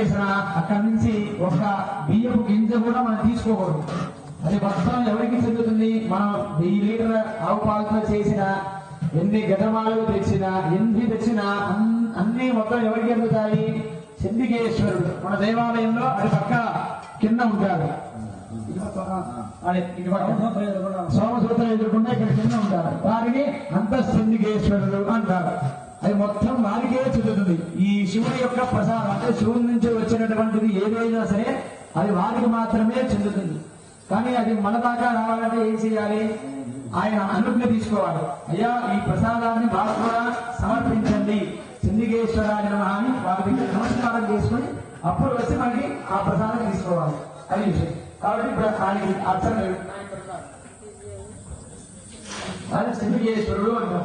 చేసిన అక్కడి నుంచి ఒక బియ్యపు గింజ కూడా మనం తీసుకోకూడదు. అది మొత్తం ఎవరికి చెందుతుంది? మనం వెయ్యి లీటర్ ఆవు పాలతో చేసిన ఎన్ని గజమాలు తెచ్చినా ఎన్ని తెచ్చినా అన్ని మొత్తం ఎవరికి అందుతాయి? చండికేశ్వరుడు. మన దేవాలయంలో అది పక్క కింద ఉంటాడు సోమసూత్రం ఎదుర్కొంటే ఇక్కడ కింద ఉంటారు. వారిని అంతఃచండికేశ్వరుడు అంటారు. అది మొత్తం వారికే చెందుతుంది. ఈ శివుని యొక్క ప్రసాదం అంటే శివుని నుంచి వచ్చినటువంటిది ఏదైనా సరే అది వారికి మాత్రమే చెందుతుంది. కానీ అది మన దాకా రావాలంటే ఏం చేయాలి? ఆయన అనుజ్ఞ తీసుకోవాలి. అయ్యా ఈ ప్రసాదాన్ని మాకు కూడా సమర్పించండి. చండికేశ్వరాయ నమః అని వారి నమస్కారం చేసుకొని అప్పుడు వచ్చి మనకి ఆ ప్రసాదం తీసుకోవాలి. అది విషయం. కాబట్టి ఇప్పుడు ఆయనకి అర్చన అది చంద్రకేశ్వరుడు అంటాం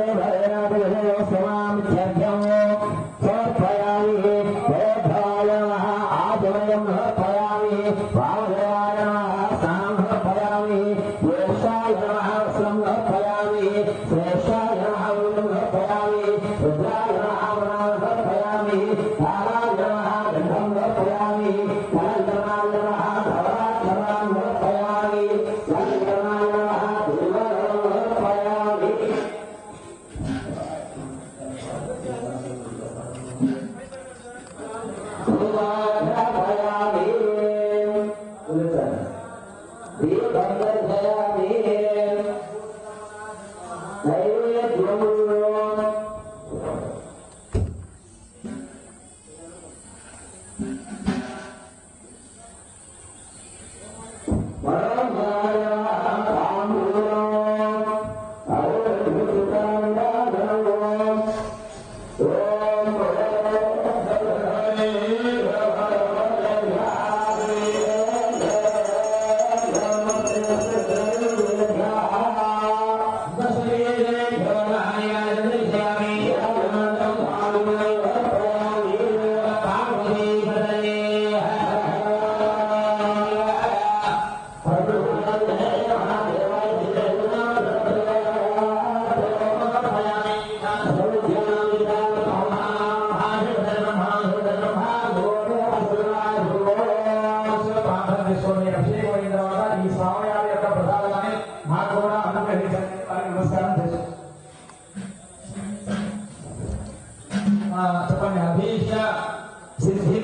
Você ele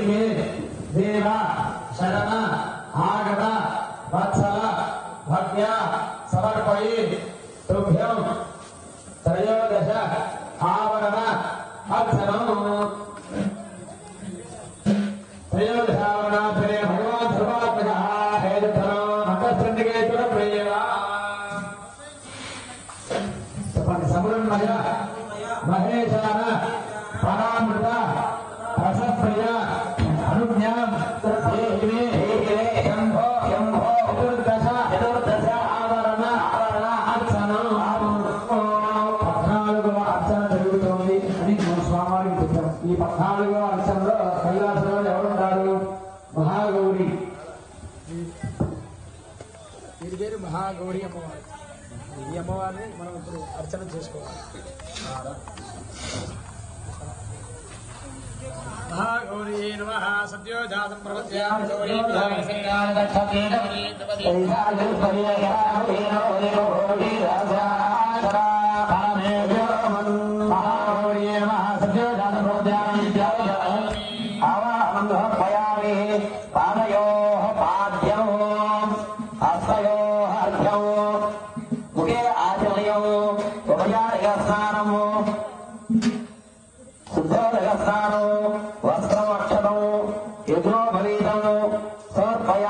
మహాగౌరి అమ్మవారు ఈ అమ్మవారిని మనం ఇప్పుడు అర్చన చేసుకోవాలి మహాగౌరీ నమ సద్యో జాతం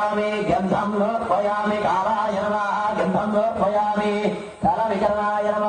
సమర్పయామి గంధం సమర్పయామి కాలాయ నమ గంధం సమర్పయామి కల వికరణాయ నమ.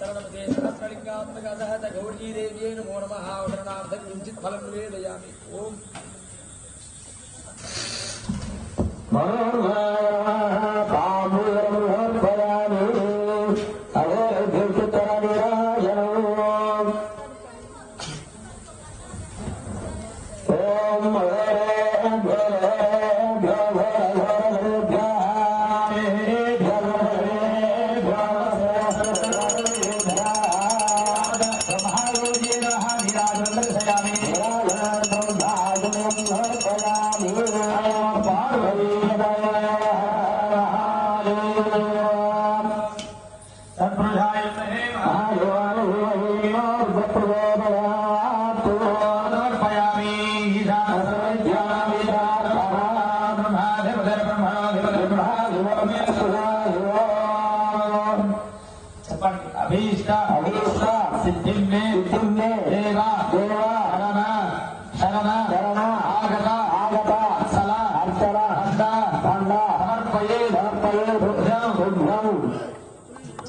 तरणपदे सहस्रलिङ्गात्मकसहत गौरीदेव्यै नमो नमः आवतरणार्थं किञ्चित् फलं निवेदयामि ओम्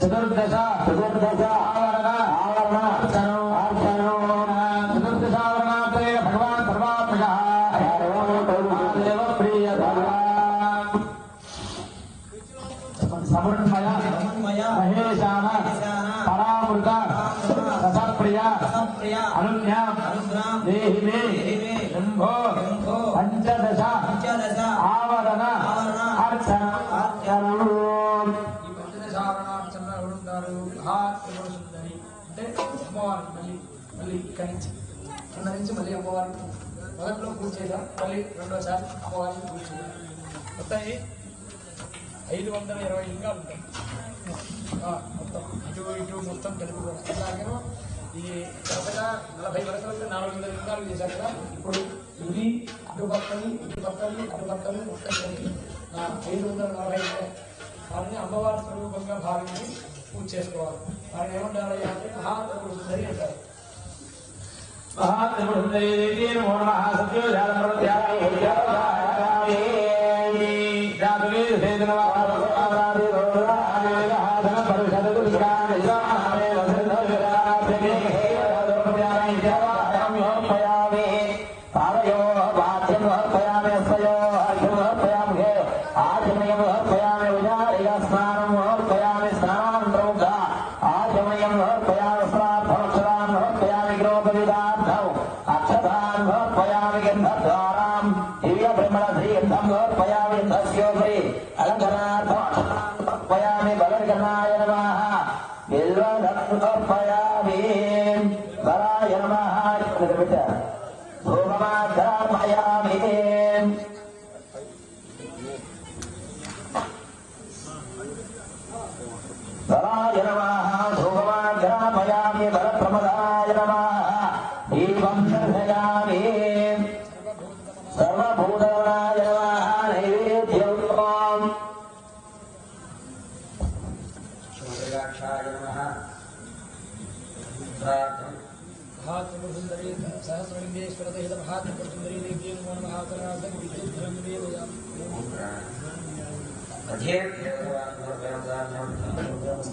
చతుర్దశ చతుర్దశ ఆవరణ ఆవరణ అర్చనం అర్చనం చతుర్దశావరణాంతే భగవాన్ సర్వాత్మక ప్రియ సమన్మయ మహేశాన పరామృత రసప్రియ అనుజ్ఞ దేహి మే శంభో పంచదశ కింద నుంచి మళ్ళీ అమ్మవారిని మొదట్లో పూజ చేద్దాం. మళ్ళీ రెండోసారి అమ్మవారిని పూజ చేద్దాం. మొత్తం ఐదు వందల ఇరవై లింగాలు ఉంటాయి. మొత్తం ఇటు ఇటు మొత్తం తెలుపు అలాగే ఈ కరెక్ట్గా నలభై వరకు నాలుగు వందల లింగాలు చేశారు కదా. ఇప్పుడు ఇది అటు పక్కని ఇటు పక్కని అటు పక్కని ఒక్కసారి ఐదు వందల నలభై వారిని అమ్మవారి స్వరూపంగా భావించి పూజ చేసుకోవాలి. వారిని ఏమంటారు అంటే మహాత్ముడు సుందరి అంటారు. महात्मदेवीन मोना सत्यो झालमृत्या 唉呀没得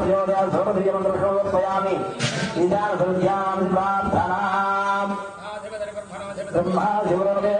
ధీమహి ప్రచోదయాత్ సోమశ్రీమంత్రం సమర్పయామి ఈశాన సంధ్యాం ప్రార్థనాం. మహాధిపతి బ్రహ్మణాధిపతి బ్రహ్మా శివరమే